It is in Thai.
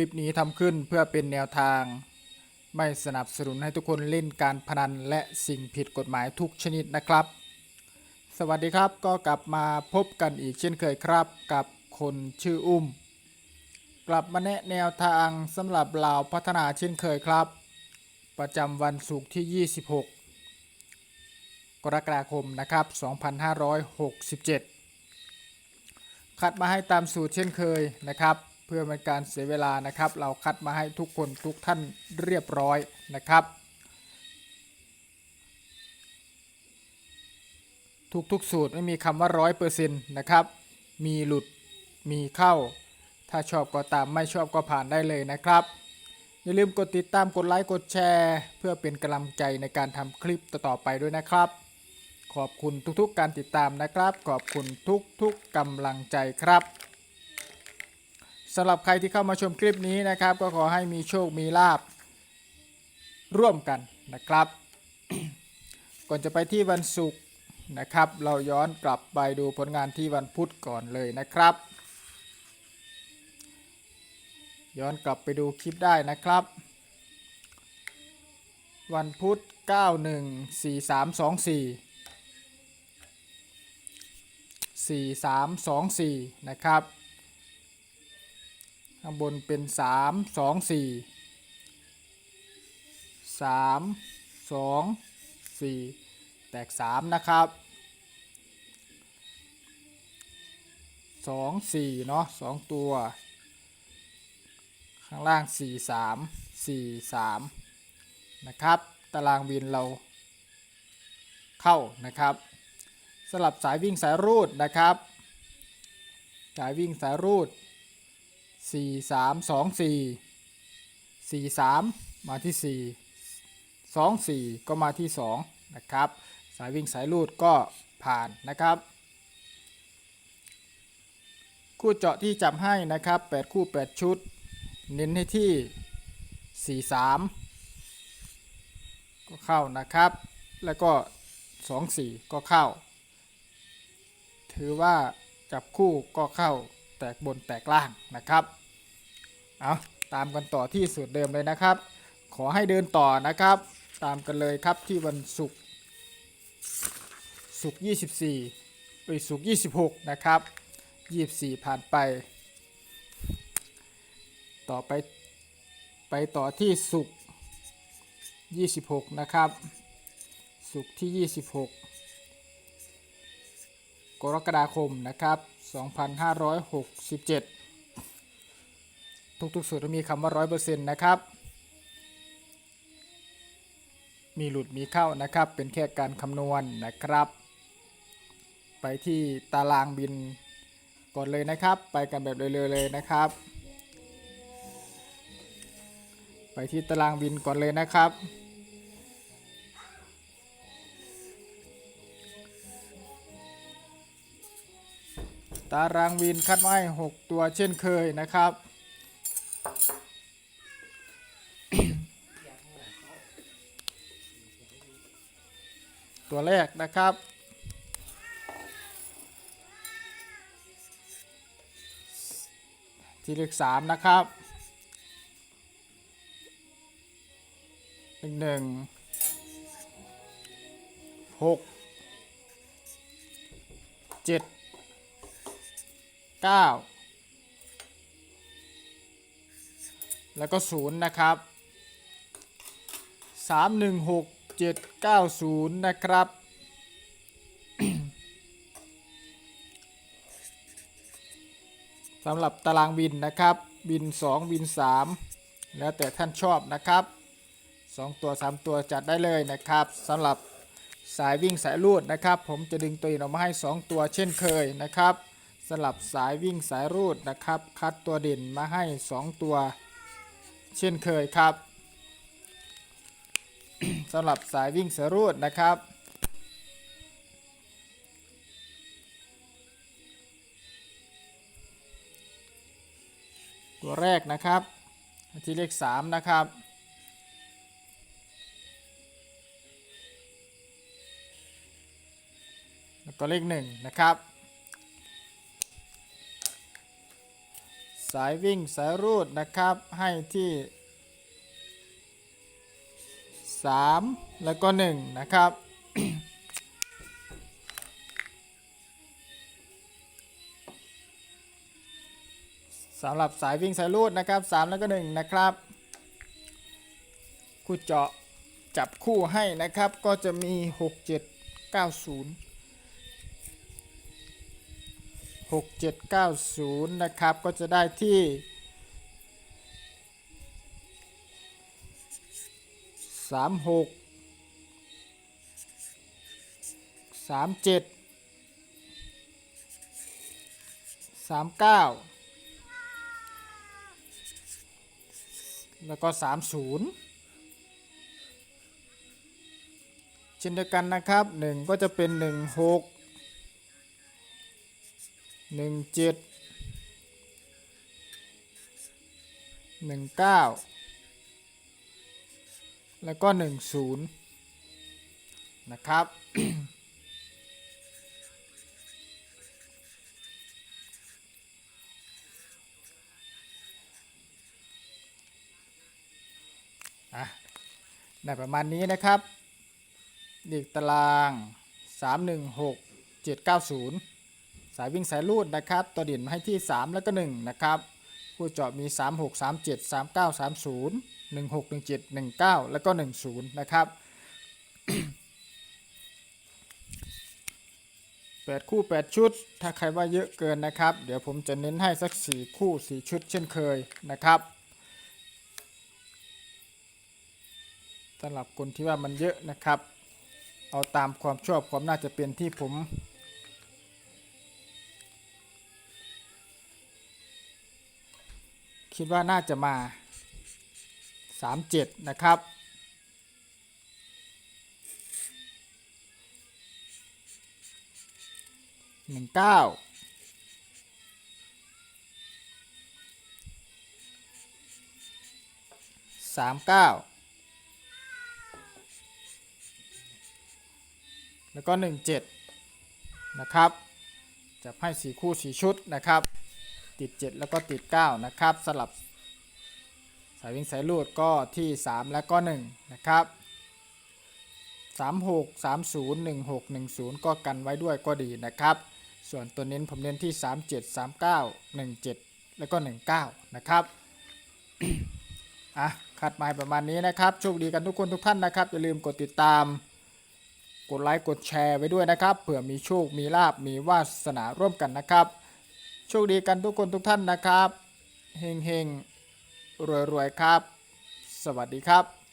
ลิปนี้ทำขึ้นเพื่อเป็นแนวทาง ไม่สนับสนุนให้ทุกคนเล่นการพนันและสิ่งผิดกฎหมายทุกชนิดนะครับ สวัสดีครับก็กลับมาพบกันอีกเช่นเคยครับ กับคนชื่ออุ้ม กลับมาแนะแนวทางสำหรับเหล่าพัฒนาเช่นเคยครับ ประจำวันศุกร์ที่ 26 กรกฎาคมนะครับ 2567 คัดมาให้ตามสูตรเช่นเคยนะครับ เพื่อเป็นการเสียเวลานะครับ เราคัดมาให้ทุกคนทุกท่านเรียบร้อยนะครับ ทุกๆสูตรไม่มีคำว่าร้อยเปอร์เซ็นต์นะครับ มีหลุดมีเข้า ถ้าชอบก็ตามไม่ชอบก็ผ่านได้เลยนะครับ อย่าลืมกดติดตามกดไลค์กดแชร์ เพื่อเป็นกำลังใจในการทำคลิปต่อๆไปด้วยนะครับขอบคุณทุกๆ การติดตามนะครับ ขอบคุณทุกๆกำลังใจครับ สำหรับใครที่เข้ามาชมคลิปนี้นะครับ ก็ขอให้มีโชคมีลาบร่วมกันนะครับ ก่อนจะไปที่วันศุกร์นะครับ เราย้อนกลับไปดูผลงานที่วันพุธก่อนเลยนะครับ ย้อนกลับไปดูคลิปได้นะครับ วันพุธ 914324 4324 นะครับ ข้างบนเป็น324 3 2 4แตก3นะครับ2 4เนาะ2ตัว ข้างล่าง4 3 4 3นะครับ ตารางวินเราเข้านะครับสลับสายวิ่งสายรูดนะครับ สายวิ่งสายรูด 4 3 2 4 4 3มาที่4 2 4ก็มาที่2นะครับ สายวิ่งสายรูดก็ผ่านนะครับ คู่เจาะที่จับให้นะครับ8คู่8ชุด เน้นให้ที่4 3ก็เข้านะครับ แล้วก็2 4ก็เข้า ถือว่าจับคู่ก็เข้าแตกบนแตกล่างนะครับ เอาตามกันต่อที่สูตรเดิมเลยนะครับ ขอให้เดินต่อนะครับ ตามกันเลยครับที่วันศุกร์ศุกร์24เอ้ยศุกร์26 นะครับ 24 ผ่านไป ต่อไปไปต่อที่ศุกร์26 นะครับศุกร์ที่ 26 กรกฎาคมนะครับ 2567 ทุกๆสูตรมีคำว่า100%นต์นะครับ มีหลุดมีเข้านะครับ เป็นแค่การคำนวณนะครับ ไปที่ตารางบินก่อนเลยนะครับ ไปกันแบบเร็วๆเลยนะครับ ไปที่ตารางบินก่อนเลยนะครับตารางวินคัดไว้6ตัวเช่นเคยนะครับ ตัวแรกนะครับ ที่เลขสามนะครับหนึ่งหนึ่งหกเจ็ด9แล้วก็0นย์นะครับ3 1 6 7 9 0 นะครับ สำหรับตารางบินนะครับ บิน 2 บิน 3 แล้วแต่ท่านชอบนะครับ 2 ตัว 3 ตัวจัดได้เลยนะครับสำหรับสายวิ่งสายลูดนะครับ ผมจะดึงตัวอื่นออกมาให้ 2 ตัวเช่นเคยนะครับสลับสายวิ่งสายรูดนะครับ คัดตัวเด่นมาให้ 2 ตัว เช่นเคยครับำหรับสายวิ่งสารูดนะครับตัวแรกนะครับที่เลข3นะครับ แล้วก็เลข1นะครับ สายวิ่งสายรูดนะครับให้ที่ 3 แล้วก็ 1 นะครับ สำหรับสายวิ่งสายรูดนะครับ 3 แล้วก็ 1 นะครับ คู่เจาะจับคู่ให้นะครับก็จะมี 6 7 9 0 6 7 9 0 นะครับ ก็จะได้ที่ สามหกสามเจ็ดสามเก้าแล้วก็สามศูนย์เช่นเดียวกันนะครับหนึ่งก็จะเป็นหนึ่งหกหนึ่งเจ็ดหนึ่งเก้า แล้วก็ 10 นะครับ ได้ประมาณนี้นะครับเด็กตาราง 316 790 สายวิ่งสายลูดนะครับ ตัวเด่นมาให้ที่ 3 แล้วก็ 1 นะครับ ผู้เจาะมี 36 37 39 30 16 17 19 แล้วก็ 10 นะครับ 8 คู่ 8 ชุด ถ้าใครว่าเยอะเกินนะครับ เดี๋ยวผมจะเน้นให้สัก 4 คู่ 4 ชุดเช่นเคยนะครับสำหรับคนที่ว่ามันเยอะนะครับ เอาตามความชอบความน่าจะเป็นที่ผมคิดว่าน่าจะมา 37 นะครับ หนึ่งเก้าสามเก้าแล้วก็หนึ่งเจ็ดนะครับจะให้สีคู่สีชุดนะครับ ติด7แล้วก็ติด9นะครับสลับ สายวิ่งสายลูดก็ที่ 3 แล้วก็ 1 นะครับ 36 30 16 10 ก็กันไว้ด้วยก็ดีนะครับ ส่วนตัวเน้นผมเน้นที่ 37 39 17 แล้วก็ 19 นะครับอะคัดมาให้ประมาณนี้นะครับ โชคดีกันทุกคนทุกท่านนะครับ อย่าลืมกดติดตาม กดไลค์ กดแชร์ไว้ด้วยนะครับ เผื่อมีโชค มีลาบ มีวาสนาร่วมกันนะครับ โชคดีกันทุกคนทุกท่านนะครับ เฮงเฮง รวยๆครับ สวัสดีครับ